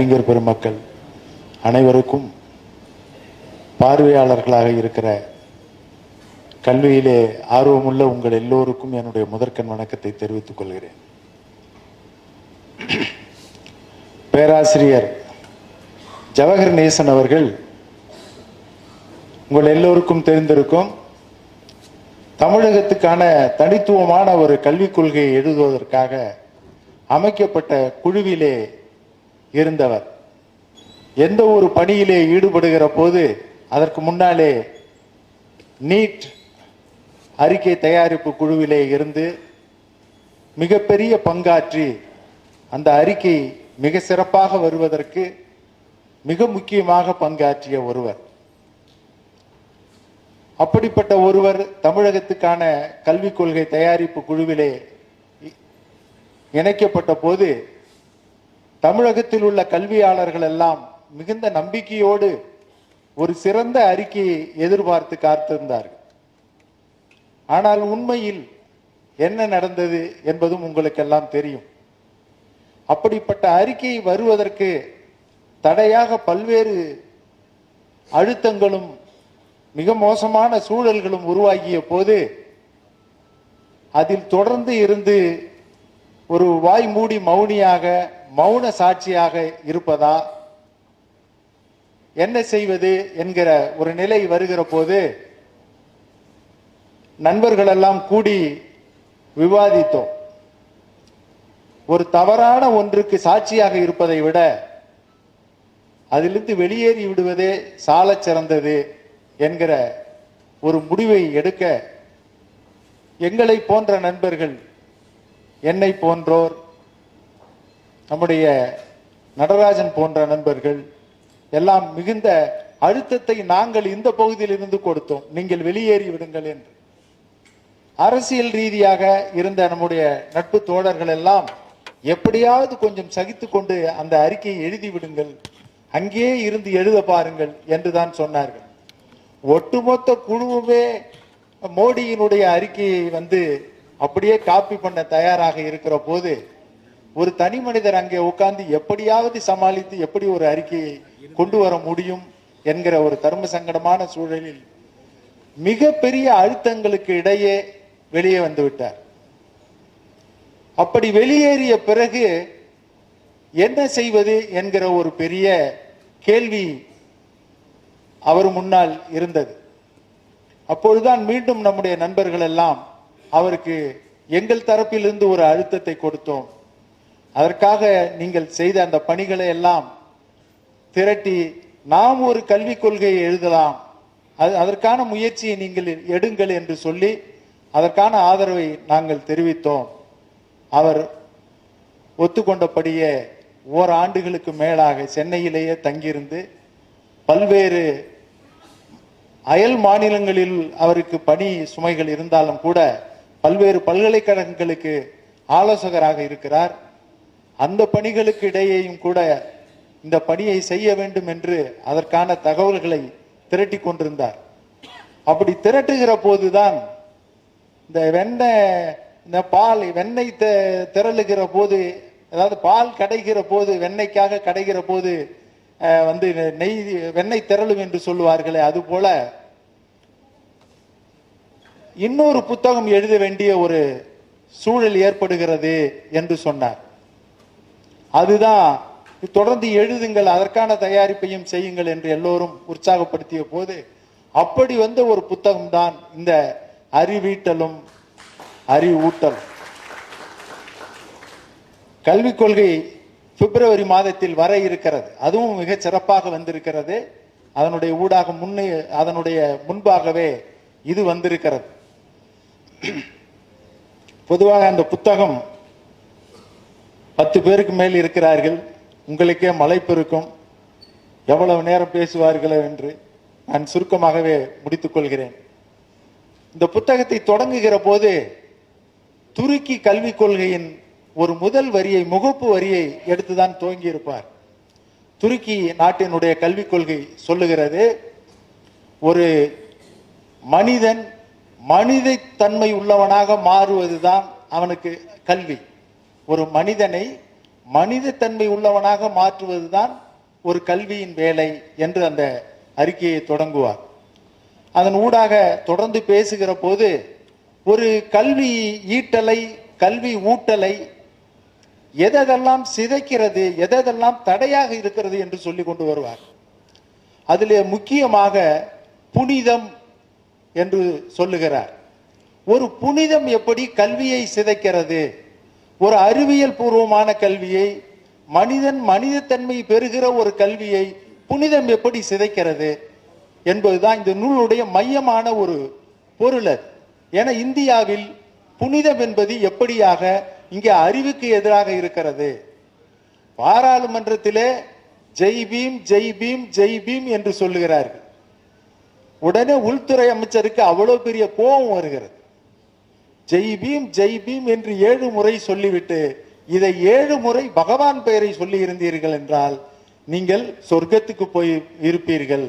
அறிஞர் பெருமக்கள் அனைவருக்கும் பார்வையாளர்களாக இருக்கிற கல்வியிலே ஆர்வமுள்ள உங்கள் எல்லோருக்கும் என்னுடைய முதற்கண் வணக்கத்தை தெரிவித்துக் கொள்கிறேன். பேராசிரியர் ஜவஹர் நேசன் அவர்கள் உங்கள் எல்லோருக்கும் தெரிந்திருக்கும் தமிழகத்துக்கான தனித்துவமான ஒரு கல்விக் கொள்கையை எழுதுவதற்காக அமைக்கப்பட்ட குழுவிலே இருந்தவர். எந்த ஒரு பணியிலே ஈடுபடுகிற போது அதற்கு முன்னாலே நீட் அறிக்கை தயாரிப்பு குழுவிலே இருந்து மிகப்பெரிய பங்காற்றி அந்த அறிக்கை மிக சிறப்பாக வருவதற்கு மிக முக்கியமாக பங்காற்றிய ஒருவர். அப்படிப்பட்ட ஒருவர் தமிழகத்துக்கான கல்விக் கொள்கை தயாரிப்பு குழுவிலே இணைக்கப்பட்ட போது தமிழகத்தில் உள்ள கல்வியாளர்கள் எல்லாம் மிகுந்த நம்பிக்கையோடு ஒரு சிறந்த அறிக்கையை எதிர்பார்த்து காத்திருந்தார்கள். ஆனால் உண்மையில் என்ன நடந்தது என்பதும் உங்களுக்கெல்லாம் தெரியும். அப்படிப்பட்ட அறிக்கை வருவதற்கு தடையாக பல்வேறு அழுத்தங்களும் மிக மோசமான சூழல்களும் உருவாகிய போது அதில் தொடர்ந்து இருந்து ஒரு வாய் மூடி மௌனியாக மௌன சாட்சியாக இருப்பதா? என்ன செய்வது என்கிற ஒரு நிலை வருகிற போது நண்பர்களெல்லாம் கூடி விவாதித்தோம். ஒரு தவறான ஒன்றுக்கு சாட்சியாக இருப்பதை விட அதிலிருந்து வெளியேறி விடுவதே சால சிறந்தது என்கிற ஒரு முடிவை எடுக்க எங்களை போன்ற நண்பர்கள் என்னை போன்றோர் நம்முடைய நடராஜன் போன்ற நண்பர்கள் எல்லாம் மிகுந்த அழுத்தத்தை நாங்கள் இந்த பகுதியில் இருந்து கொடுத்தோம். நீங்கள் வெளியேறி விடுங்கள் என்று. அரசியல் ரீதியாக இருந்த நம்முடைய நட்பு தோழர்கள் எல்லாம் எப்படியாவது கொஞ்சம் சகித்து கொண்டு அந்த அறிக்கையை எழுதி விடுங்கள். அங்கேயே இருந்து எழுத பாருங்கள் என்றுதான் சொன்னார்கள். ஒட்டுமொத்த குழுவுமே மோடியினுடைய அறிக்கையை வந்து அப்படியே காப்பி பண்ண தயாராக இருக்கிற போது ஒரு தனி மனிதர் அங்கே உட்கார்ந்து எப்படியாவது சமாளித்து எப்படி ஒரு அறிக்கையை கொண்டு வர முடியும் என்கிற ஒரு தர்ம சங்கடமான சூழலில் மிகப்பெரிய அழுத்தங்களுக்கு இடையே வெளியே வந்து விட்டார். அப்படி வெளியேறிய பிறகு என்ன செய்வது என்கிற ஒரு பெரிய கேள்வி அவர் முன்னால் இருந்தது. அப்பொழுதுதான் மீண்டும் நம்முடைய நண்பர்கள் எல்லாம் அவருக்கு எங்கள் தரப்பிலிருந்து ஒரு அழுத்தத்தை கொடுத்தோம். அதற்காக நீங்கள் செய்த அந்த பணிகளை எல்லாம் திரட்டி நாம் ஒரு கல்விக் கொள்கையை எழுதலாம். அது அதற்கான முயற்சியை நீங்கள் எடுங்கள் என்று சொல்லி அதற்கான ஆதரவை நாங்கள் தெரிவித்தோம். அவர் ஒத்துக்கொண்டபடியே ஓராண்டுகளுக்கு மேலாக சென்னையிலேயே தங்கியிருந்து பல்வேறு அயல் மாநிலங்களில் அவருக்கு பணி சுமைகள் இருந்தாலும் கூட பல்வேறு பல்கலைக்கழகங்களுக்கு ஆலோசகராக இருக்கிறார். அந்த பணிகளுக்கு இடையேயும் கூட இந்த பணியை செய்ய வேண்டும் என்று அதற்கான தகவல்களை திரட்டி கொண்டிருந்தார். அப்படி திரட்டுகிற போதுதான் இந்த வெண்ணெய் இந்த பால் வெண்ணெய் திரளுகிற போது அதாவது பால் கடைகிற போது வெண்ணெய்க்காக கடைகிற போது வந்து நெய் வெண்ணெய் திரளும் என்று சொல்லுவார்களே அது போல இன்னொரு புத்தகம் எழுத வேண்டிய ஒரு சூழல் ஏற்படுகிறது என்று சொன்னார். அதுதான் தொடர்ந்து எழுதுங்கள் அதற்கான தயாரிப்பையும் செய்யுங்கள் என்று எல்லோரும் உற்சாகப்படுத்திய போது அப்படி வந்த ஒரு புத்தகம்தான் இந்த அறிவீட்டலும் அறிவூட்டலும். கல்விக் கொள்கை பிப்ரவரி மாதத்தில் வர இருக்கிறது. அதுவும் மிக சிறப்பாக வந்திருக்கிறது. அதனுடைய ஊடாக முன்னே அதனுடைய முன்பாகவே இது வந்திருக்கிறது. பொதுவாக அந்த புத்தகம் பத்து பேருக்கு மேல் இருக்கிறார்கள். உங்களுக்கே மலைப்பெருக்கும் எவ்வளவு நேரம் பேசுவார்களோ என்று நான் சுருக்கமாகவே முடித்துக் கொள்கிறேன். இந்த புத்தகத்தை தொடங்குகிற போது துருக்கி கல்விக் கொள்கையின் ஒரு முதல் வரியை முகப்பு வரியை எடுத்துதான் துவங்கியிருப்பார். துருக்கி நாட்டினுடைய கல்விக் கொள்கை சொல்லுகிறது ஒரு மனிதன் மனித தன்மை உள்ளவனாக மாறுவதுதான் அவனுக்கு கல்வி. ஒரு மனிதனை மனிதத்தன்மை உள்ளவனாக மாற்றுவதுதான் ஒரு கல்வியின் வேலை என்று அந்த அறிக்கையை தொடங்குவார். அதன் ஊடாக தொடர்ந்து பேசுகிற போது ஒரு கல்வி ஈட்டலை கல்வி ஊட்டலை எதெல்லாம் சிதைக்கிறது எதெல்லாம் தடையாக இருக்கிறது என்று சொல்லி கொண்டு வருவார். அதில் முக்கியமாக புனிதம் என்று சொல்லுகிறார். ஒரு புனிதம் எப்படி கல்வியை சிதைக்கிறது? ஒரு அறிவியல் பூர்வமான கல்வியை மனிதன் மனிதத்தன்மை பெறுகிற ஒரு கல்வியை புனிதம் எப்படி சிதைக்கிறது என்பதுதான் இந்த நூலுடைய மையமான ஒரு பொருள் அது. இந்தியாவில் புனிதம் என்பது எப்படியாக இங்கே அறிவுக்கு எதிராக இருக்கிறது? பாராளுமன்றத்திலே ஜெய் பீம் ஜெய் பீம் ஜெய் பீம் என்று சொல்லுகிறார்கள். உடனே உள்துறை அமைச்சருக்கு அவ்வளவு பெரிய கோபம் வருகிறது. ஜெய் பீம் ஜெய் பீம் என்று ஏழு முறை சொல்லிவிட்டு இதை ஏழு முறை பகவான் பெயரை சொல்லி இருந்தீர்கள் என்றால் நீங்கள் சொர்க்கத்துக்கு போய் இருப்பீர்கள்.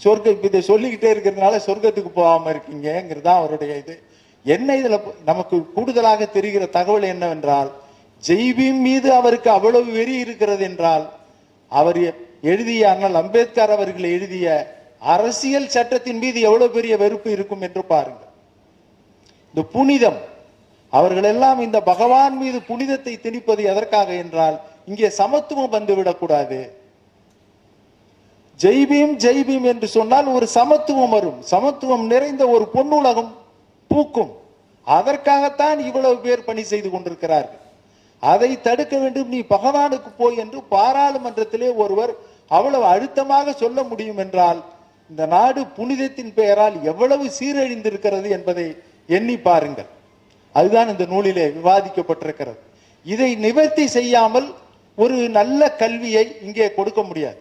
சொர்க்க இதை சொல்லிக்கிட்டே இருக்கிறதுனால சொர்க்கத்துக்கு போகாம இருக்கீங்கிறது தான் அவருடைய இது. என்ன இதுல நமக்கு கூடுதலாக தெரிகிற தகவல் என்னவென்றால் ஜெய்பீம் மீது அவருக்கு அவ்வளவு வெறி இருக்கிறது என்றால் அவர் எழுதிய அண்ணல் அம்பேத்கர் அவர்கள் எழுதிய அரசியல் சட்டத்தின் மீது எவ்வளவு பெரிய வெறுப்பு இருக்கும் என்று பாருங்கள். இந்த புனிதம். அவர்களெல்லாம் இந்த பகவான் மீது புனிதத்தை திணிப்பது எதற்காக என்றால் இங்கே சமத்துவம் வந்துவிடக்கூடாது. ஜெய்பீம் ஜெய்பீம் என்று சொன்னால் ஒரு சமத்துவம் வரும். சமத்துவம் நிறைந்த ஒரு பொன்னுலகம் பூக்கும். அதற்காகத்தான் இவ்வளவு பேர் பணி செய்து கொண்டிருக்கிறார்கள். அதை தடுக்க வேண்டும் நீ பகவானுக்கு போய் என்று பாராளுமன்றத்திலே ஒருவர் அவ்வளவு அழுத்தமாக சொல்ல முடியும் என்றால் இந்த நாடு புனிதத்தின் பெயரால் எவ்வளவு சீரழிந்திருக்கிறது என்பதை எண்ணி பாருங்கள். அதுதான் இந்த நூலிலே விவாதிக்கப்பட்டிருக்கிறது. இதை நிவர்த்தி செய்யாமல் ஒரு நல்ல கல்வியை இங்கே கொடுக்க முடியாது.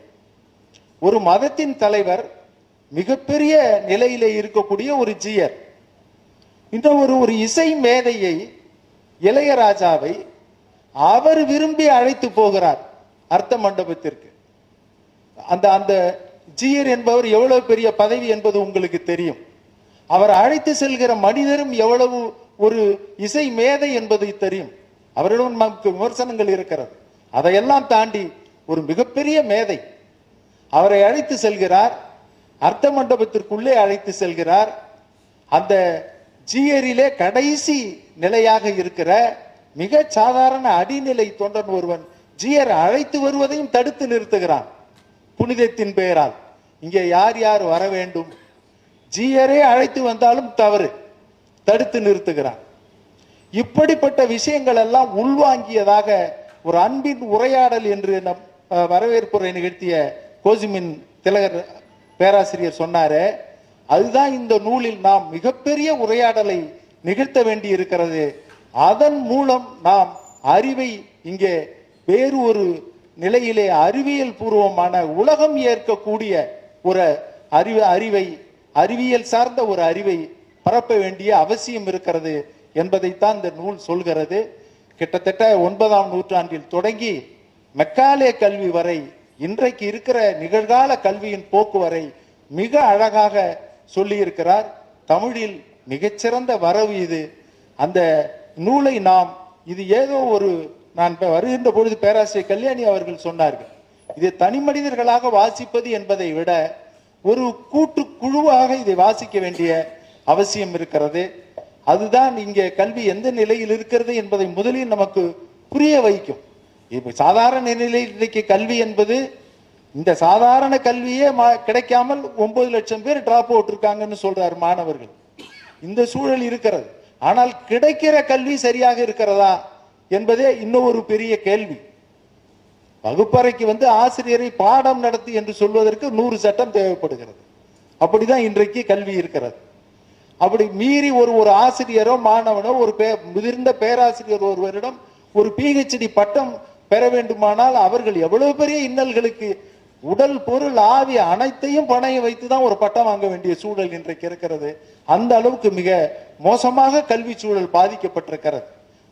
ஒரு மதத்தின் தலைவர் மிகப்பெரிய நிலையிலே இருக்கக்கூடிய ஒரு ஜியர். இன்னும் ஒரு ஒரு இசை மேதையை இளையராஜாவை அவர் விரும்பி அழைத்து போகிறார் அர்த்த மண்டபத்திற்கு. அந்த அந்த ஜியர் என்பவர் எவ்வளவு பெரிய பதவி என்பது உங்களுக்கு தெரியும். அவர் அழைத்து செல்கிற மனிதரும் எவ்வளவு ஒரு இசை மேதை என்பதை தெரியும். அவரிடம் நமக்கு விமர்சனங்கள் இருக்கிறது. அதையெல்லாம் தாண்டி ஒரு மிகப்பெரிய மேதை. அவரை அழைத்து செல்கிறார். அர்த்த மண்டபத்திற்குள்ளே அழைத்து செல்கிறார். அந்த ஜீயரிலே கடைசி நிலையாக இருக்கிற மிக சாதாரண அடிநிலை தொண்டன் ஒருவன் ஜீயர் அழைத்து வருவதையும் தடுத்து நிறுத்துகிறான். புனிதத்தின் பெயரால். இங்கே யார் யார் வர வேண்டும்? ஜீயரே அழைத்து வந்தாலும் தவறு. தடுத்து நிறுத்துகிறான். இப்படிப்பட்ட விஷயங்கள் எல்லாம் உள்வாங்கியதாக ஒரு அன்பின் உரையாடல் என்று நம் வரவேற்புரை நிகழ்த்திய கோசிமின் திலகர் பேராசிரியர் சொன்னாரு அதுதான் இந்த நூலில் நாம் மிகப்பெரிய உரையாடலை நிகழ்த்த வேண்டி இருக்கிறது அதன் மூலம் நாம் அறிவை இங்கே வேறு ஒரு நிலையிலே அறிவியல் பூர்வமான உலகம் ஏற்கக்கூடிய ஒரு அறிவு அறிவை அறிவியல் சார்ந்த ஒரு அறிவை பரப்ப வேண்டிய அவசியம் இருக்கிறது என்பதைத்தான் இந்த நூல் சொல்கிறது. கிட்டத்தட்ட ஒன்பதாம் நூற்றாண்டில் தொடங்கி மெக்காலே கல்வி வரை இன்றைக்கு இருக்கிற நிகழ்கால கல்வியின் போக்கு வரை மிக அழகாக சொல்லியிருக்கிறார். தமிழில் மிகச்சிறந்த வரவு இது. அந்த நூலை நாம் இது ஏதோ ஒரு நான் வருகின்ற பொழுது பேராசிரியர் கல்யாணி அவர்கள் சொன்னார்கள் இது தனி மனிதர்களாக வாசிப்பது என்பதை விட ஒரு கூட்டு குழுவாக இதை வாசிக்க வேண்டிய அவசியம் இருக்கிறது. அதுதான் இங்கே கல்வி எந்த நிலையில் இருக்கிறது என்பதை முதலில் நமக்கு புரிய வைக்கும். இப்போ சாதாரண நிலையில் இன்றைக்கு கல்வி என்பது இந்த சாதாரண கல்வியே மா- கிடைக்காமல் ஒன்பது லட்சம் பேர் டிராப் அவுட் இருக்காங்கன்னு சொல்றாரு மாணவர்கள். இந்த சூழல் இருக்கிறது. ஆனால் கிடைக்கிற கல்வி சரியாக இருக்கிறதா என்பதே இன்னும் ஒரு பெரிய கேள்வி. வகுப்பறைக்கு வந்து ஆசிரியரை பாடம் நடத்தி என்று சொல்வதற்கு நூறு சட்டம் தேவைப்படுகிறது. அப்படிதான் இன்றைக்கு கல்வி இருக்கிறது. அப்படி மீறி ஒரு ஒரு ஆசிரியரோ மாணவனோ ஒரு பே முதிர்ந்த பேராசிரியர் ஒருவரிடம் ஒரு பிஹெச்டி பட்டம் பெற வேண்டுமானால் அவர்கள் எவ்வளவு பெரிய இன்னல்களுக்கு உடல் பொருள் ஆவி அனைத்தையும் பணைய வைத்து தான் ஒரு பட்டம் வாங்க வேண்டிய சூழல் இன்றைக்கு இருக்கிறது. அந்த அளவுக்கு மிக மோசமாக கல்வி சூழல் பாதிக்கப்பட்டிருக்கிறது.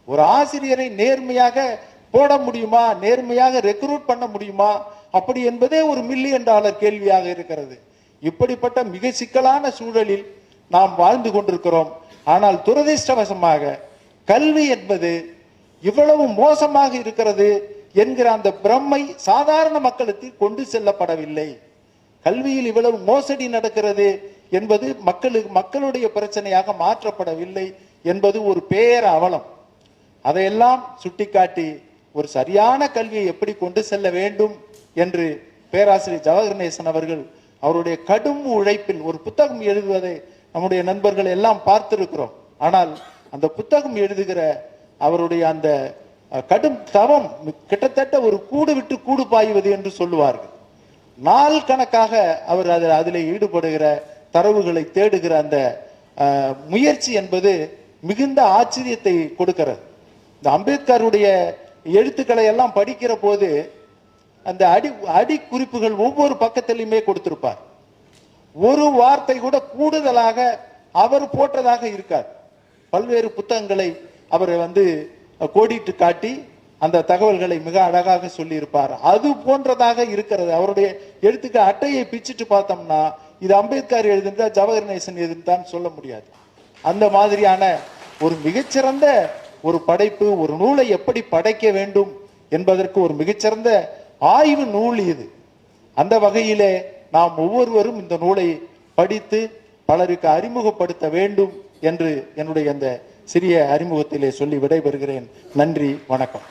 ஒரு ஆசிரியரை நேர்மையாக போட முடியுமா? நேர்மையாக ரெக்ரூட் பண்ண முடியுமா? அப்படி என்பதே ஒரு மில்லியன் டாலர் கேள்வியாக இருக்கிறது. இப்படிப்பட்ட மிக சிக்கலான சூழலில் நாம் வாழ்ந்து கொண்டிருக்கிறோம். ஆனால் துரதிர்ஷ்டவசமாக கல்வி என்பது இவ்வளவு மோசமாக இருக்கிறது என்கிற அந்த பிரம்மை சாதாரண மக்களுக்கு கொண்டு செல்லப்படவில்லை. கல்வியில் இவ்வளவு மோசடி நடக்கிறது என்பது மக்களுக்கு மக்களுடைய பிரச்சனையாக மாற்றப்படவில்லை என்பது ஒரு பேர் அவலம் அதையெல்லாம் சுட்டிக்காட்டி ஒரு சரியான கல்வியை எப்படி கொண்டு செல்ல வேண்டும் என்று பேராசிரியர் ஜவஹர்நேசன் அவர்கள் அவருடைய கடும் உழைப்பில் ஒரு புத்தகம் எழுதுவதை நம்முடைய நண்பர்கள் எல்லாம் பார்த்திருக்கிறோம். ஆனால் அந்த புத்தகம் எழுதுகிற அவருடைய அந்த கடும் தவம் கிட்டத்தட்ட ஒரு கூடு விட்டு கூடு பாய்வது என்று சொல்லுவார்கள். நாள் கணக்காக அவர் அதில் அதில் ஈடுபடுகிற தரவுகளை தேடுகிற அந்த முயற்சி என்பது மிகுந்த ஆச்சரியத்தை கொடுக்கிறது. இந்த அம்பேத்கருடைய எழுத்துக்களை எல்லாம் படிக்கிற போது அந்த அடி அடி குறிப்புகள் ஒவ்வொரு பக்கத்திலையுமே கொடுத்திருப்பார். ஒரு வார்த்தை கூட கூடுதலாக அவர் போட்டதாக இருக்கார் பல்வேறு புத்தகங்களை அவர் வந்து கோடிட்டு காட்டி அந்த தகவல்களை மிக அழகாக சொல்லியிருப்பார். அது போன்றதாக இருக்கிறது. அவருடைய எழுத்துக்கு அட்டையை பிச்சிட்டு பார்த்தோம்னா இது அம்பேத்கர் எழுதிருந்தா ஜவஹர் நேசன் எழுதிருந்தான்னு சொல்ல முடியாது. அந்த மாதிரியான ஒரு மிகச்சிறந்த ஒரு படைப்பு ஒரு நூலை எப்படி படைக்க வேண்டும் என்பதற்கு ஒரு மிகச்சிறந்த ஆய்வு நூல் இது. அந்த வகையிலே நாம் ஒவ்வொருவரும் இந்த நூலை படித்து பலருக்கு அறிமுகப்படுத்த வேண்டும் என்று என்னுடைய அந்த சிறிய அறிமுகத்திலே சொல்லி விடைபெறுகிறேன். நன்றி வணக்கம்.